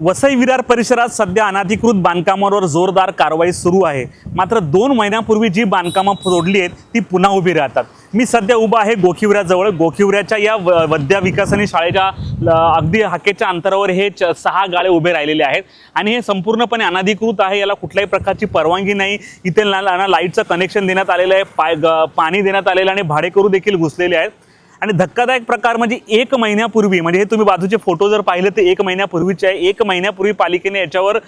वसई विरार परिसरात सध्या अनाधिकृत बांधकामांवर जोरदार कारवाई सुरू आहे. मात्र दोन महिन्यापूर्वी जी बांधकामं सोडली आहेत ती पुन्हा उभी राहतात. मी सध्या उभा आहे गोखिवऱ्याजवळ. गोखिवऱ्याच्या या व- वद्या विकासनी शाळेच्या ल- अगदी हाकेच्या अंतरावर हे च- सहा गाळे उभे राहिलेले आहेत. आणि हे संपूर्णपणे अनधिकृत आहे याला कुठल्याही प्रकारची परवानगी नाही. इथे ना लाईटचं कनेक्शन देण्यात आलेलं आहे पाय ग- पाणी देण्यात आलेलं आहे आणि भाडेकरू देखील घुसलेले आहेत. आणि धक्कादायक प्रकार म्हणजे एक महिन्यापूर्वी म्हणजे हे तुम्ही बाजूचे फोटो जर पाहिले तर एक महिन्यापूर्वीचे आहे. एक महिन्यापूर्वी पालिकेने याच्यावर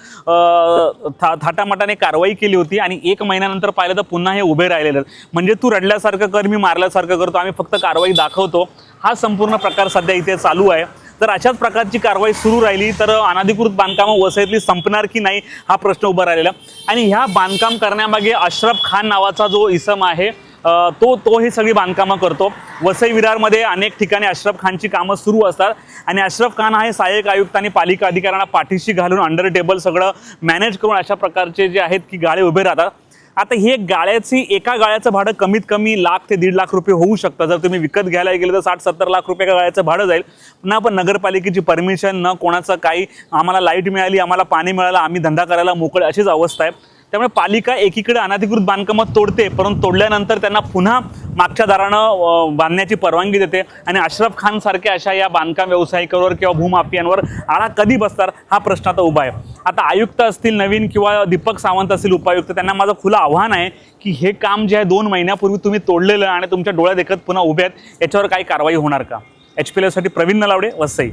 था थाटामाटाने कारवाई केली होती आणि एक महिन्यानंतर पाहिलं तर पुन्हा हे उभे राहिलेले म्हणजे तू रडल्यासारखं कर मी मारल्यासारखं करतो आम्ही फक्त कारवाई दाखवतो. हा संपूर्ण प्रकार सध्या इथे चालू आहे. तर अशाच प्रकारची कारवाई सुरू राहिली तर अनधिकृत बांधकामं वसईतली संपणार की नाही हा प्रश्न उभा राहिलेला. आणि ह्या बांधकाम करण्यामागे अशरफ खान नावाचा जो इसम आहे तो तो ही सगळी बांधकामं करतो. वसई विरारमध्ये अनेक ठिकाणी अशरफ खानची कामं सुरू असतात. आणि अशरफ खान हा हे सहाय्यक आयुक्त आणि पालिका अधिकाऱ्यांना पाठीशी घालून अंडर टेबल सगळं मॅनेज करून अशा प्रकारचे जे आहेत की गाळे उभे राहतात. आता हे गाळ्याची एका गाळ्याचं भाडं कमीत कमी लाख ते दीड लाख रुपये होऊ शकतं. जर तुम्ही विकत घ्यायला गेलं तर साठ सत्तर लाख रुपये गाळ्याचं भाडं जाईल. ना पण नगरपालिकेची परमिशन न कोणाचं काही आम्हाला लाइट मिळाली आम्हाला पाणी मिळालं आम्ही धंदा करायला मोकळे अशीच अवस्था आहे. त्यामुळे पालिका एकीकडे अनधिकृत बांधकामं तोडते परंतु तोडल्यानंतर त्यांना पुन्हा मागच्या दारानं बांधण्याची परवानगी देते. आणि अशरफ खान सारख्या अशा या बांधकाम व्यावसायिकांवर किंवा भूमाफियांवर आळा कधी बसणार हा प्रश्न आता उभा आहे. आता आयुक्त असतील नवीन किंवा दीपक सावंत असतील उपायुक्त त्यांना माझं खुलं आव्हान आहे की हे काम जे आहे दोन महिन्यापूर्वी तुम्ही तोडलेलं आणि तुमच्या डोळ्या देखत पुन्हा उभे आहेत याच्यावर काही कारवाई होणार का? एच पी एलसाठी प्रवीण नलावडे वसई.